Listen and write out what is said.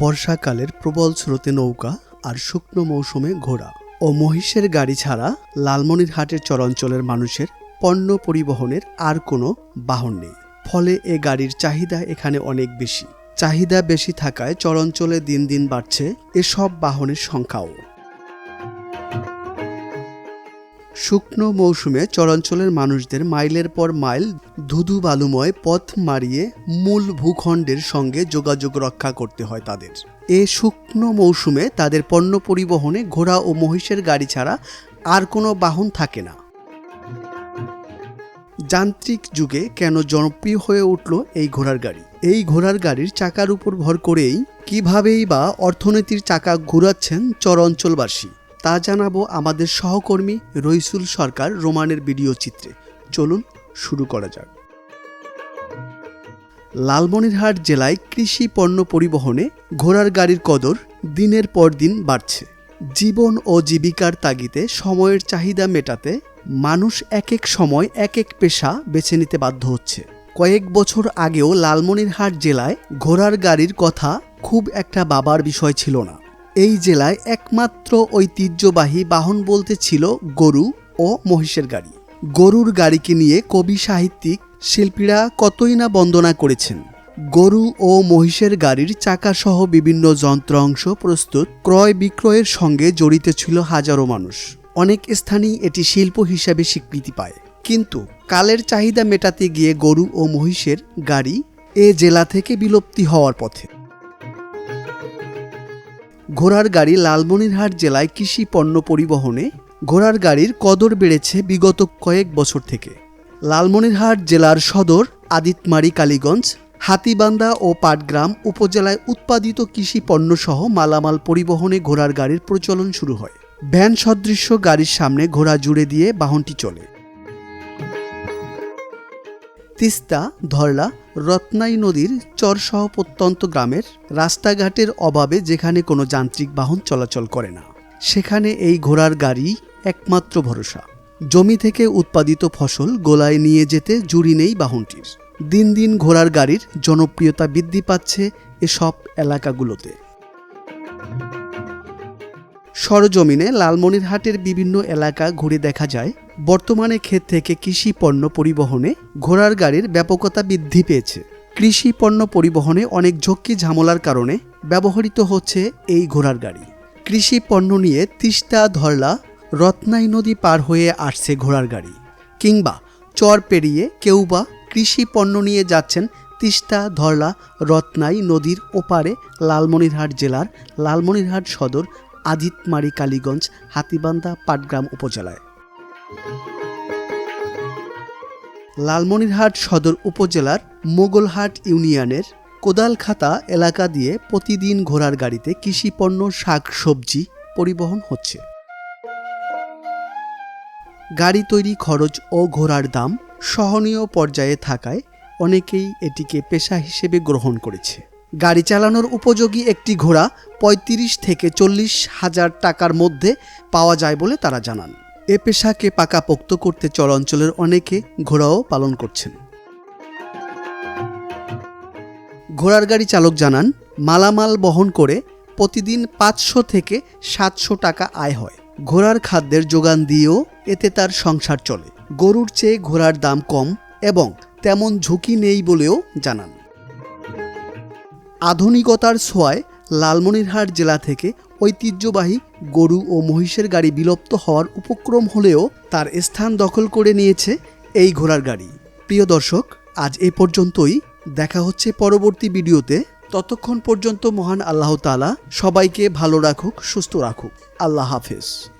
বর্ষাকালের প্রবল স্রোতে নৌকা আর শুকনো মৌসুমে ঘোড়া ও মহিষের গাড়ি ছাড়া লালমনিরহাটের চরাঞ্চলের মানুষের পণ্য পরিবহনের আর কোনো বাহন নেই। ফলে এ গাড়ির চাহিদা এখানে অনেক বেশি। চাহিদা বেশি থাকায় চরাঞ্চলে দিন দিন বাড়ছে এসব বাহনের সংখ্যাও। শুকনো মৌসুমে চরাঞ্চলের মানুষদের মাইলের পর মাইল ধুধু বালুময় পথ মারিয়ে মূল ভূখণ্ডের সঙ্গে যোগাযোগ রক্ষা করতে হয় তাদের। এ শুকনো মৌসুমে তাদের পণ্য পরিবহনে ঘোড়া ও মহিষের গাড়ি ছাড়া আর কোনো বাহন থাকে না। যান্ত্রিক যুগে কেন জনপ্রিয় হয়ে উঠল এই ঘোড়ার গাড়ি? এই ঘোড়ার গাড়ির চাকার উপর ভর করেই কিভাবেই বা অর্থনীতির চাকা ঘুরাচ্ছেন চরাঞ্চলবাসী? তা জানাব আমাদের সহকর্মী রইসুল সরকার রোমানের ভিডিও চিত্রে। চলুন শুরু করা যাক। লালমনিরহাট জেলায় কৃষি পণ্য পরিবহনে ঘোড়ার গাড়ির কদর দিনের পর দিন বাড়ছে। জীবন ও জীবিকার তাগিদে সময়ের চাহিদা মেটাতে মানুষ এক এক সময় এক এক পেশা বেছে নিতে বাধ্য হচ্ছে। কয়েক বছর আগেও লালমনিরহাট জেলায় ঘোড়ার গাড়ির কথা খুব একটা বাবার বিষয় ছিল না। এই জেলায় একমাত্র ঐতিহ্যবাহী বাহন বলতে ছিল গরু ও মহিষের গাড়ি। গরুর গাড়িকে নিয়ে কবি সাহিত্যিক শিল্পীরা কতই না বন্দনা করেছেন। গরু ও মহিষের গাড়ির চাকাসহ বিভিন্ন যন্ত্রাংশ প্রস্তুত ক্রয় বিক্রয়ের সঙ্গে জড়িত ছিল হাজারো মানুষ। অনেক স্থানেই এটি শিল্প হিসাবে স্বীকৃতি পায়। কিন্তু কালের চাহিদা মেটাতে গিয়ে গরু ও মহিষের গাড়ি এ জেলা থেকে বিলুপ্তি হওয়ার পথে। ঘোড়ার গাড়ি লালমনিরহাট জেলায় কৃষি পণ্য পরিবহনে ঘোড়ার গাড়ির কদর বেড়েছে বিগত কয়েক বছর থেকে। লালমনিরহাট জেলার সদর আদিতমারি কালীগঞ্জ হাতিবান্দা ও পাটগ্রাম উপজেলায় উৎপাদিত কৃষি পণ্যসহ মালামাল পরিবহনে ঘোড়ার গাড়ির প্রচলন শুরু হয়। ভ্যান সদৃশ্য গাড়ির সামনে ঘোড়া জুড়ে দিয়ে বাহনটি চলে। তিস্তা, ধরলা, রত্নাই নদীর চরসহ প্রত্যন্ত গ্রামের রাস্তাঘাটের অভাবে যেখানে কোনো যান্ত্রিক বাহন চলাচল করে না। সেখানে এই ঘোড়ার গাড়ি একমাত্র ভরসা। জমি থেকে উৎপাদিত ফসল গোলায় নিয়ে যেতে জুড়ি নেই বাহনটির। দিন দিন ঘোড়ার গাড়ির জনপ্রিয়তা বৃদ্ধি পাচ্ছে এসব এলাকাগুলোতে। সরজমিনে লালমনিরহাটের বিভিন্ন এলাকা ঘুরে দেখা যায় বর্তমানে ক্ষেত থেকে কৃষি পণ্য পরিবহনে ঘোড়ার গাড়ির ব্যাপকতা বৃদ্ধি পেয়েছে। কৃষি পণ্য পরিবহনে অনেক ঝক্কি ঝামেলার কারণে ব্যবহৃত হচ্ছে এই ঘোড়ার গাড়ি। কৃষি পণ্য নিয়ে তিস্তা, ধরলা, রত্নাই নদী পার হয়ে আসছে ঘোড়ার গাড়ি। কিংবা চর পেরিয়ে কেউ বা কৃষি পণ্য নিয়ে যাচ্ছেন তিস্তা, ধরলা, রত্নাই নদীর ওপারে লালমনিরহাট জেলার লালমনিরহাট সদর আদিতমারি কালীগঞ্জ হাতিবান্ধা পাটগ্রাম উপজেলায়। লালমনিরহাট সদর উপজেলার মোগলহাট ইউনিয়নের কোদালখাতা এলাকা দিয়ে প্রতিদিন ঘোড়ার গাড়িতে কৃষি পণ্য, শাক, সবজি পরিবহন হচ্ছে। গাড়ি তৈরি খরচ ও ঘোড়ার দাম সহনীয় পর্যায়ে থাকায় অনেকেই এটিকে পেশা হিসেবে গ্রহণ করেছে। গাড়ি চালানোর উপযোগী একটি ঘোড়া ৩৫ থেকে চল্লিশ হাজার টাকার মধ্যে পাওয়া যায় বলে তারা জানান। এ পেশাকে পাকাপোক্ত করতে চরাঞ্চলের অনেকে ঘোড়াও পালন করছেন। ঘোড়ার গাড়ি চালক জানান, মালামাল বহন করে প্রতিদিন পাঁচশো থেকে সাতশো টাকা আয় হয়। ঘোড়ার খাদ্যের যোগান দিয়েও এতে তার সংসার চলে। গরুর চেয়ে ঘোড়ার দাম কম এবং তেমন ঝুঁকি নেই বলেও জানান। আধুনিকতার ছোঁয়ায় লালমনিরহাট জেলা থেকে ঐতিহ্যবাহী গরু ও মহিষের গাড়ি বিলুপ্ত হওয়ার উপক্রম হলেও তার স্থান দখল করে নিয়েছে এই ঘোড়ার গাড়ি। প্রিয় দর্শক, আজ এ পর্যন্তই। দেখা হচ্ছে পরবর্তী ভিডিওতে। ততক্ষণ পর্যন্ত মহান আল্লাহ তালা সবাইকে ভালো রাখুক, সুস্থ রাখুক। আল্লাহ হাফেজ।